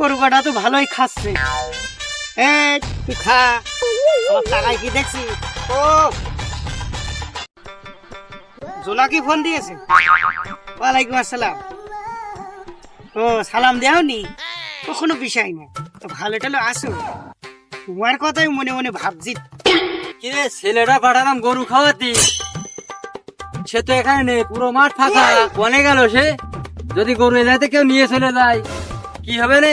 গরু কটা তো ভালোই খাচ্ছে। এ তুই খা। আমার টাকায় কি দেখছি? ও। জোলা কি ফোন দিয়েছে? ওয়ালাইকুম আসসালাম। ও সালাম দেও নি তো বিষয় না। তো ভালো টালো আসো। তোমার কথাই মনে মনে ভাবছি। কিরে ছেলেটা পাঠালাম গরু খাওয়াতি? সে তো এখানে নেই পুরো মাঠ ফাঁকা। কনে গেল সে? যদি গরু এলাতে কেউ নিয়ে চলে যায়। কি হবে রে?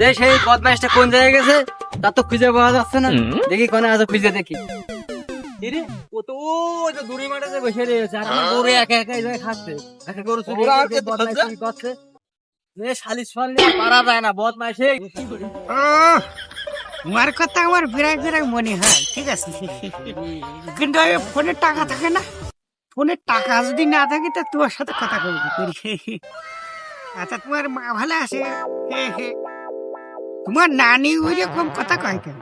দেখ সেই বদমাইশটা কোন জায়গায় গেছে তা তো খুঁজে পাওয়া যাচ্ছে না। দেখি কোনে আছে খুঁজে দেখি। কিরে ও তো ওই তো দূরে মাঠে বসে রয়েছে আর আমার গরু একা একা এই খাচ্ছে। একটা গরু চুরি ওরা আর করে কে বদমাইশি করছে। এ শালিশ ফাল নিয়ে পারা যায় না বদমাইশে আহ, কথা আমার বিরাট বিরাট মনে হয় ঠিক আছে? কিন্তু ফোনে টাকা থাকে না। ফোনে টাকা যদি না থাকে তা তোমার সাথে কথা বলব। আচ্ছা তোমার মা ভালো আছে? হে হে তোমার নানি ওই রকম কথা কয় কেন?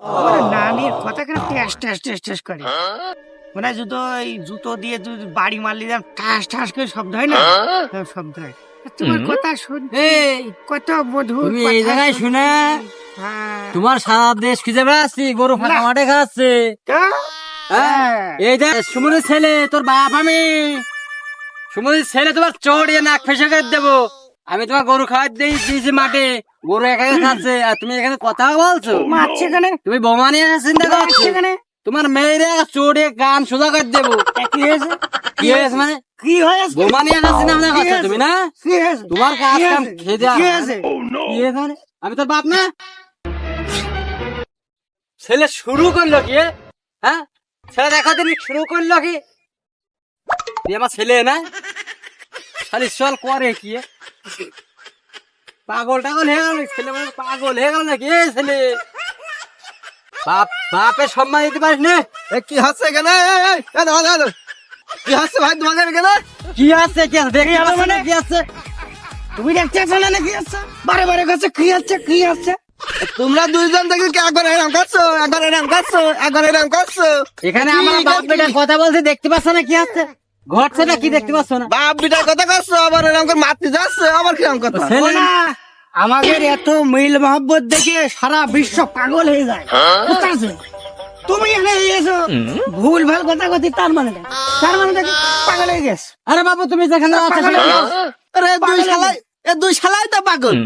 আমার নানির কথা কেন টেস টেস টেস টেস করে? মানে জুতো এই জুতো দিয়ে যদি বাড়ি মারলি যেন ঠাস ঠাস করে শব্দ হয় না? শব্দ হয়। তোমার কথা শুন কত মধুর এই জায়গায় শুনে হ্যাঁ। তোমার সারা দেশ খুঁজে বেড়াচ্ছি গরু ফাঁকা মাঠে খাচ্ছে। হ্যাঁ? এই যে সুমনের ছেলে তোর বাপ আমি। ছেলে তোমার চড়িয়ে নাক ফেসে করে দেবো। আমি তোমার গরু খাওয়ার দিয়ে দিয়েছি মাঠে। গরু একা একা খাচ্ছে। আর তুমি এখানে কথা বলছো? মারছে তুমি বোমা নিয়ে চিন্তা করছ? তোমার মেয়েরা চড়িয়ে গান সোজা করে দেবো। কি হয়েছে? কি হয়েছে মানে? কি হয়েছে? বোমা নিয়ে আসার চিন্তা ভাবনা তুমি না? তোমার কাজ কাম খেয়ে দেওয়া কি হয়েছে? কি হয়েছে মানে? আমি তোর বাপ না? ছেলে শুরু করল কি হ্যাঁ? ছেলে দেখা দিন শুরু করল কি? আমার ছেলে না? খালি চল করে কি পাগল টাগল হয়ে গেল ছেলে মানে পাগল হয়ে গেল নাকি? ছেলে বাপ বাপের সম্মান দিতে পারিস না? কি দাঁড়া, দাঁড়া। কি হচ্ছে ভাই তোমাদের এখানে কি আছে কি আছে? দেখি হলো মানে? কি আছে? তুমি দেখতে আছো না কি আছে? বারে বারে কাছে কি আছে কি আছে? তোমরা দুইজন দেখি কি একবার এরম করছ একবার এরম করছ একবার এরম করছ এখানে আমার বাপ? বেটা কথা বলছে দেখতে পাচ্ছ না কি আছে? ঘটছে না কি দেখতে পাচ্ছ না? বাপ বিটার কথা করছ আবার এরকম করে মারতে যাচ্ছে আবার কীরকম কথা? ছেলে না আমাদের এত মিল মহব্বত দেখে সারা বিশ্ব পাগল হয়ে যায়। বুঝতে তুমি এখানে এসো ভুল ভালো কথা কথি তার মানে তার মানে পাগল হয়ে গেছে। আরে বাবু তুমি যেখানে আছো। আরে দুই শালাই এ দুই শালাই তো পাগল।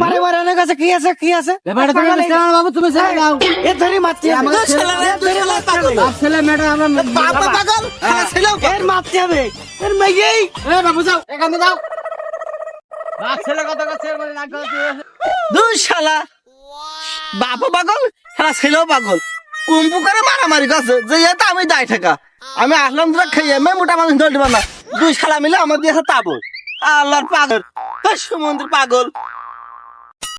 অনেক কি আছে কি আছে? ব্যাপারটা তুমি পাগল হয়ে বুঝতে বাবু তুমি ছেড়ে দাও। গেছে। এ ধরি মারতে হবে। আমাকে ধরে দুই পাগল। হবে। বাপ ছেলে মেয়েটা আমরা বাপ পাগল? শালা ছেলেও পাগল। এর মারতে হবে। এর মেয়েই। এ বাবু যাও এখানে যাও। বাপ ছেলে কথা কথা বলে রাগ দুই শালা। বাপও পাগল শালা ছেলেও পাগল। কুম্পু করে মারামারি করছে যে এটা আমি দায় থাকা আমি আসলাম তোরা খেয়ে আমি মোটা মানুষ ধরে দিবা না। দুই শালা মিলে আমার দিয়ে তাবো আল্লাহর পাগল। সুমন্দির পাগল